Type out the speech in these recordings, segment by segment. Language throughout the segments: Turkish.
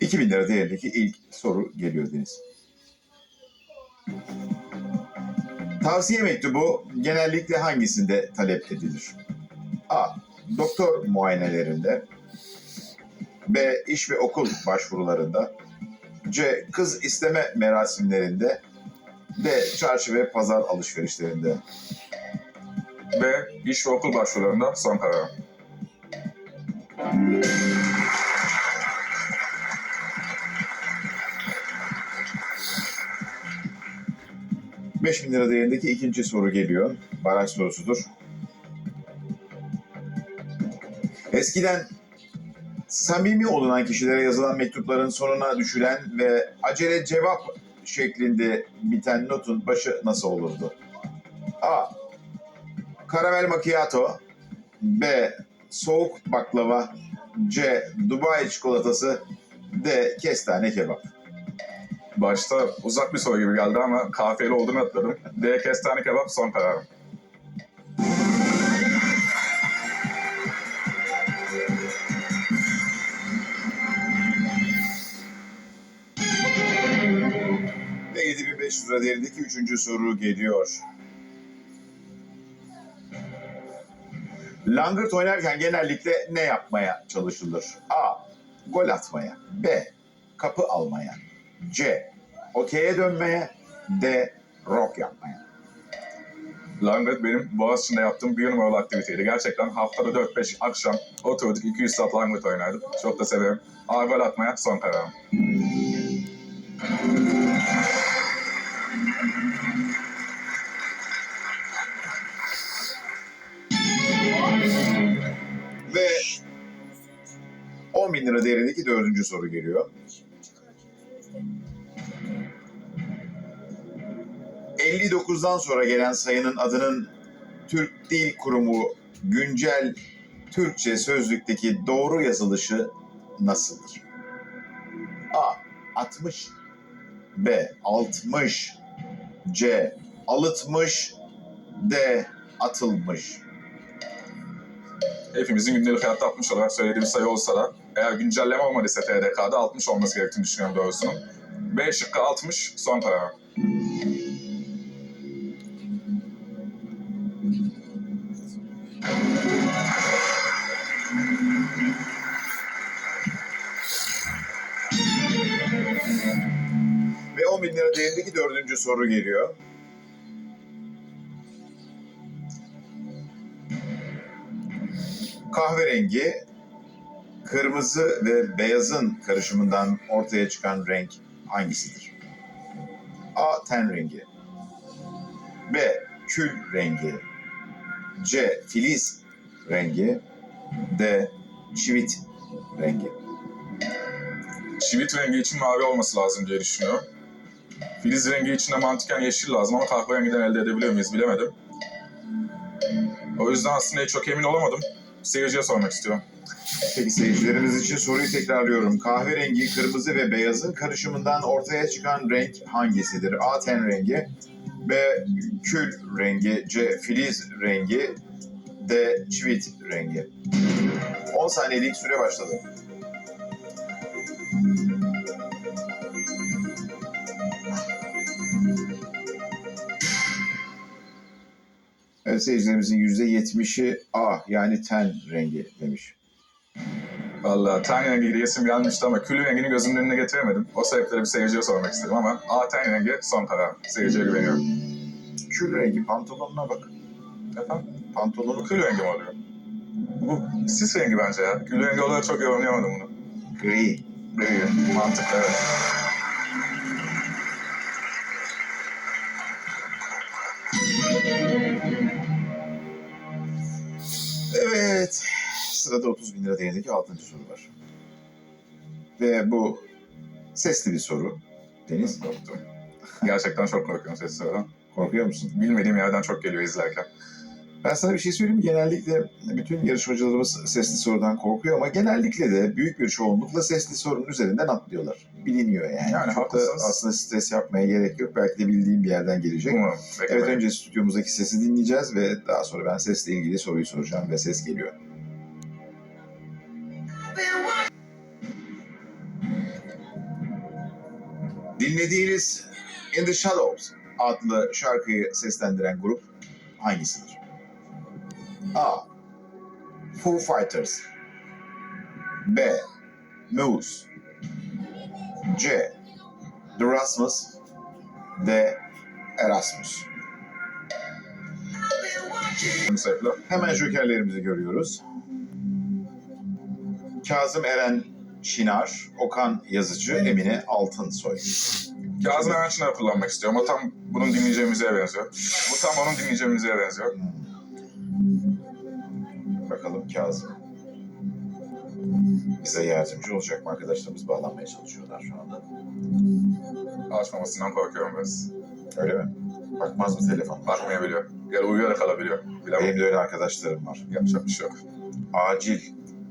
2000 lira değerindeki ilk soru geliyor Deniz. Tavsiye mektubu genellikle hangisinde talep edilir? A. Doktor muayenelerinde B. İş ve okul başvurularında C. Kız isteme merasimlerinde D. Çarşı ve pazar alışverişlerinde B. İş ve okul başvurularında son karar. 45 bin lira değerindeki ikinci soru geliyor. Baraj sorusudur. Eskiden samimi olunan kişilere yazılan mektupların sonuna düşülen ve acele cevap şeklinde biten notun başı nasıl olurdu? A. Karamel macchiato B. Soğuk baklava C. Dubai çikolatası D. Kestane kebap Başta uzak bir soru gibi geldi ama kafiyeli olduğunu atladım. D. Kestane kebap son kararım. Ve 7500 lira değerindeki üçüncü soru geliyor. Langırt oynarken genellikle ne yapmaya çalışılır? A. Gol atmaya. B. Kapı almaya. C. Okey'e dönmeye. D. Rock yapmaya. Langırt benim Boğaziçi'nde yaptığım bir numaralı aktiviteydi. Gerçekten haftada 4-5 akşam oturduk 200 saat Langırt oynardık. Çok da severim. A. Gol atmaya son kararım. Ve 10 bin lira değerindeki dördüncü soru geliyor. 59'dan sonra gelen sayının adının Türk Dil Kurumu güncel Türkçe sözlükteki doğru yazılışı nasıldır? A. 60 B. 60 C. Alıtmış D. Atılmış Hepimizin gündelik hayatta 60 olarak söylediği sayı olsa da eğer güncelleme olmadıysa TDK'da 60 olması gerektiğini düşünüyorum doğrusunun. B şıkkı 60 son kararım. 10 bin lira değerindeki dördüncü soru geliyor. Kahverengi, kırmızı ve beyazın karışımından ortaya çıkan renk hangisidir? A. Ten rengi B. Kül rengi C. Filiz rengi D. Çivit rengi Çivit rengi için mavi olması lazım diye düşünüyorum. Filiz rengi için de mantıken yeşil lazım ama kahverengiden elde edebiliyor muyuz bilemedim. O yüzden aslında çok emin olamadım. Seyirciye sormak istiyorum. Peki seyircilerimiz için soruyu tekrarlıyorum. Kahverengi, kırmızı ve beyazın karışımından ortaya çıkan renk hangisidir? A. Ten rengi B. Kül rengi C. Filiz rengi D. Çivit rengi 10 saniyelik süre başladı. Seyircilerimizin %70'i A yani ten rengi demiş. Valla ten rengi diyesim gelmişti ama kül rengini gözümün önüne getiremedim. O sebeple bir seyirciye sormak istedim ama A ten rengi son karar. Seyirciye güveniyorum. Kül rengi pantolonuna bak. Efendim? Pantolonu kül rengi mi oluyor? Bu sis rengi bence ya. Kül rengi olarak çok yorumlayamadım bunu. gri. İyi, mantıklı evet. Evet. Sırada 30 bin lira değerindeki 6. soru var. Ve bu sesli bir soru. Deniz, Korktum. Gerçekten çok korkuyorum sesi sıradan. korkuyor musun? Bilmediğim yerden çok geliyor izlerken. Ben sana bir şey söyleyeyim? Genellikle bütün yarışmacılarımız sesli sorudan korkuyor ama genellikle de büyük bir çoğunlukla sesli sorunun üzerinden atlıyorlar. Biliniyor yani. Yani Çok da haklısınız. aslında stres yapmaya gerek yok. Belki de bildiğim bir yerden gelecek. Umarım. Evet Beklemeyin. önce stüdyomuzdaki sesi dinleyeceğiz ve daha sonra ben sesle ilgili soruyu soracağım ve ses geliyor. Dinlediğiniz In the Shadows adlı şarkıyı seslendiren grup hangisidir? A. Foo Fighters B. Muse C. The Rasmus D. Erasmus sebeple. Hemen jokerlerimizi görüyoruz. Kazım Eren Şinar, Okan Yazıcı, Emine Altınsoy. Kazım Eren Çınar'ı kullanmak istiyorum. O tam bunun dinleyeceği müziğe benziyor. Bu tam onun dinleyeceği müziğe benziyor. Bakalım Kazım. Bize yardımcı olacak mı? Arkadaşlarımız bağlanmaya çalışıyorlar şu anda. Açmamasından korkuyorum biraz. Öyle mi? Bakmaz mı telefon? Bakmayabiliyor. Ya da uyuyarak kalabiliyor. Bilemem. Benim de öyle arkadaşlarım var. Yapacak bir şey yok. Acil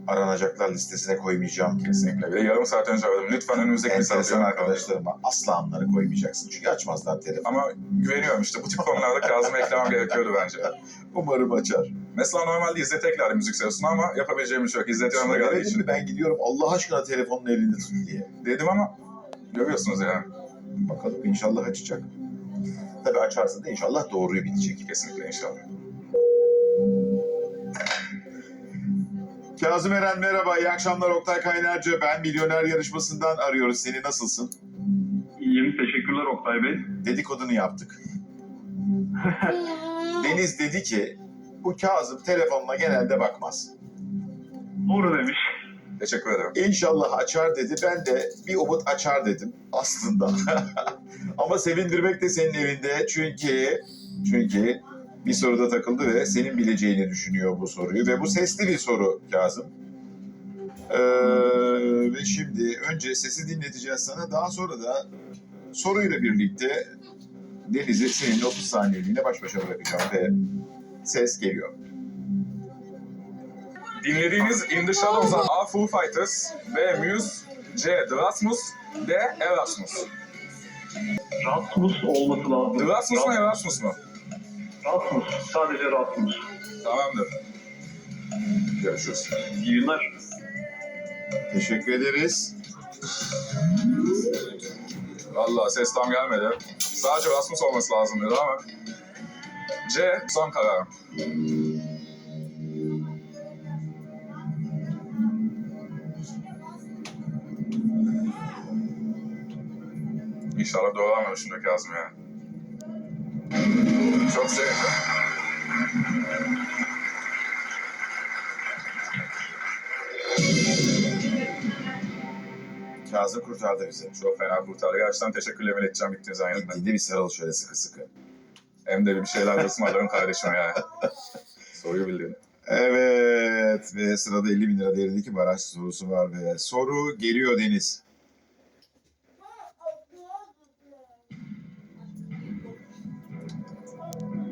aranacaklar listesine koymayacağım. Kesinlikle. Bir de yarım saat önce aradım. Lütfen önümüzdeki Enteresan kalın. arkadaşlarıma asla onları koymayacaksın. Çünkü açmazlar telefonu. Ama güveniyorum işte. Bu tip konularda Kazım'ı eklemem gerekiyordu bence. Umarım açar. Mesela normalde İzzet Ekler'de müzik seviyorsun ama yapabileceğim bir şey yok. İzzet yanına geldiği için mi? Ben gidiyorum Allah aşkına telefonun elinde tut diye. dedim ama görüyorsunuz yani. Bakalım inşallah açacak. Tabii açarsa da inşallah doğruyu bitecek. Kesinlikle inşallah. Kazım Eren merhaba, iyi akşamlar Oktay Kaynarca. Ben Milyoner Yarışması'ndan arıyoruz. Seni nasılsın? İyiyim, teşekkürler Oktay Bey. Dedikodunu yaptık. Deniz dedi ki, bu Kazım telefonuna genelde bakmaz. Doğru demiş. Teşekkür ederim. İnşallah açar dedi. Ben de bir umut açar dedim aslında. Ama sevindirmek de senin evinde. Çünkü çünkü bir soruda takıldı ve senin bileceğini düşünüyor bu soruyu. Ve bu sesli bir soru Kazım. Ee, ve şimdi önce sesi dinleteceğiz sana. Daha sonra da soruyla birlikte Deniz'i seninle 30 saniyeliğine baş başa bırakacağım ve ses geliyor. Dinlediğiniz In The Shadows'dan A. Foo Fighters, B. Muse, C. The Rasmus, D. Erasmus. Rasmus olması lazım. The Rasmus mu Erasmus mu? Rasmus, sadece Rasmus. Tamamdır. Görüşürüz. İyi günler. Teşekkür ederiz. Vallahi ses tam gelmedi. Sadece Rasmus olması lazım dedi ama. C. Son kararım. İnşallah doğru anlamışımdır Kazım ya. Çok sevindim. Kazım kurtardı bizi. Çok fena kurtardı. Gerçekten teşekkürlerimi ileteceğim bittiğiniz an yanında. Gittiğinde bir sarıl şöyle sıkı sıkı. Hem de bir şeyler de ısmarlarım kardeşime ya. Soruyu bildin. Evet ve sırada 50 bin lira değerindeki baraj sorusu var ve soru geliyor Deniz.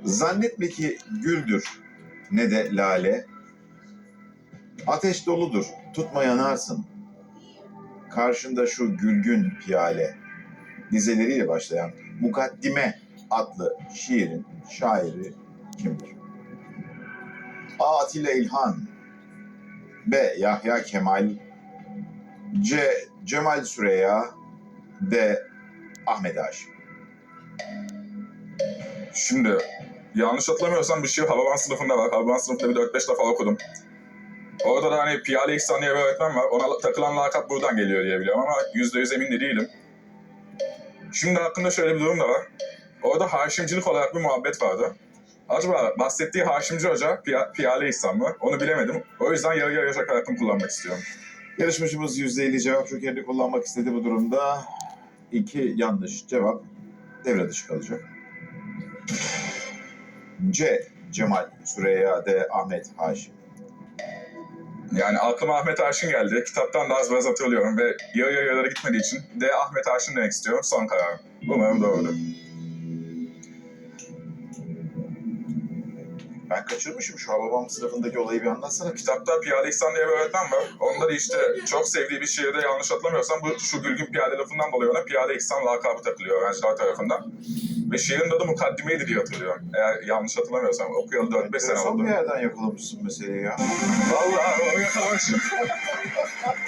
Zannetme ki güldür ne de lale. Ateş doludur tutma yanarsın. Karşında şu gülgün piyale. Dizeleriyle başlayan Mukaddime adlı şiirin şairi kimdir? A. Atilla İlhan B. Yahya Kemal C. Cemal Süreya D. Ahmet Haşim Şimdi yanlış hatırlamıyorsam bir şey Hababam sınıfında var. Hababam sınıfında bir 4-5 defa okudum. Orada da hani Piyale İhsan diye bir öğretmen var. Ona takılan lakap buradan geliyor diye biliyorum ama %100 emin de değilim. Şimdi hakkında şöyle bir durum da var. Orada haşimcilik olarak bir muhabbet vardı. Acaba bahsettiği haşimci hoca Piya- Piyale İhsan mı? Onu bilemedim. O yüzden yarı yarıya joker hakkımı kullanmak istiyorum. Yarışmacımız %50 cevap jokerini kullanmak istedi bu durumda. İki yanlış cevap devre dışı kalacak. C. Cemal Süreya D. Ahmet Haşim Yani aklıma Ahmet Arşın geldi. Kitaptan da az biraz hatırlıyorum ve yarı yarıyalara gitmediği için D. Ahmet Arşın demek istiyorum. Son kararım. Umarım doğrudur. Ben kaçırmışım şu Hababam sınıfındaki olayı bir anlatsana. Kitapta Piyade İhsan diye bir öğretmen var. Onda da işte çok sevdiği bir şiirde yanlış hatırlamıyorsam bu şu Gülgün Piyade lafından dolayı ona Piyade İhsan lakabı takılıyor öğrenciler tarafından. Ve şiirin adı Mukaddimeydi diye hatırlıyorum. Eğer yanlış hatırlamıyorsam okuyalı 4-5 sene oldu. bir yerden yakalamışsın meseleyi ya. Vallahi onu yakalamışım.